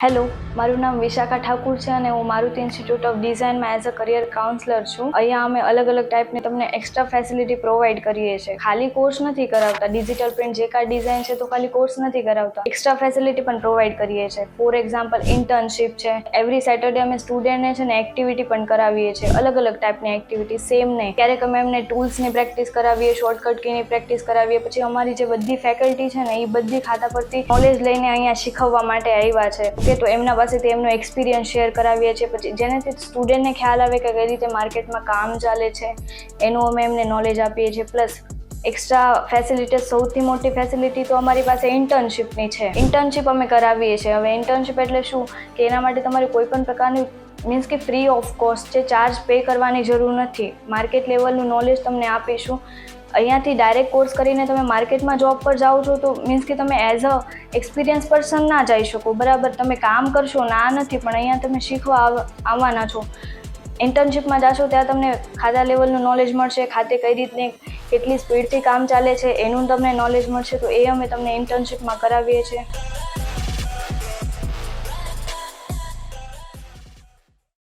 Hello. મારું નામ વિશાખા ઠાકુર છે અને હું મારુતિ ઇન્સ્ટિટ્યૂટ ઓફ ડિઝાઇનમાં એઝ અ કરિયર કાઉન્સલર છું. અહીંયા અમે અલગ અલગ ટાઈપની તમને એક્સ્ટ્રા ફેસિલિટી પ્રોવાઈડ કરીએ છીએ. ખાલી કોર્સ નથી કરાવતા. ડિજિટલ પ્રિન્ટ જે કાંઈ ડિઝાઇન છે તો ખાલી કોર્સ નથી કરાવતા. એક્સ્ટ્રા ફેસિલિટી પણ પ્રોવાઈડ કરીએ છીએ. ફોર એક્ઝામ્પલ, ઇન્ટર્નશીપ છે. એવરી સેટરડે અમે સ્ટુડન્ટને છે ને એક્ટિવિટી પણ કરાવીએ છીએ. અલગ અલગ ટાઈપની એક્ટિવિટી, સેમ નહીં. ક્યારેક અમે એમને ટૂલ્સની પ્રેક્ટિસ કરાવીએ, શોર્ટકટ કીની પ્રેક્ટિસ કરાવીએ. પછી અમારી જે બધી ફેકલ્ટી છે ને, એ બધી ખાતા પરથી નોલેજ લઈને અહીંયા શીખવવા માટે આવ્યા છે. કે તો એમના પાસેથી એમનો એક્સપિરિયન્સ શેર કરાવીએ છીએ. પછી જેનાથી સ્ટુડન્ટને ખ્યાલ આવે કે કઈ રીતે માર્કેટમાં કામ ચાલે છે, એનું અમે એમને નોલેજ આપીએ છીએ. પ્લસ એક્સ્ટ્રા ફેસિલિટી સૌથી મોટી ફેસિલિટી તો અમારી પાસે ઇન્ટર્નશીપની છે. ઇન્ટર્નશીપ અમે કરાવીએ છીએ. હવે ઇન્ટર્નશીપ એટલે શું? કે એના માટે તમારે કોઈ પણ પ્રકારની મીન્સ કે ફ્રી ઓફ કોસ્ટ છે ચાર્જ પે કરવાની જરૂર નથી. માર્કેટ લેવલનું નોલેજ તમને આપીશું. અહીંયાથી ડાયરેક્ટ કોર્સ કરીને તમે માર્કેટમાં જોબ પર જાઓ છો, તો મીન્સ કે તમે એઝ અ એક્સપિરિયન્સ પર્સન ના જઈ શકો. બરાબર, તમે કામ કરશો, ના નથી, પણ અહીંયા તમે શીખવા આવવાના છો. ઇન્ટર્નશીપમાં જાશો, ત્યાં તમને ખાતા લેવલનું નોલેજ મળશે, ખાતે કઈ રીતની કેટલી સ્પીડથી કામ ચાલે છે, એનું તમને નોલેજ મળશે, તો એ અમે તમને ઇન્ટર્નશીપમાં કરાવીએ છીએ.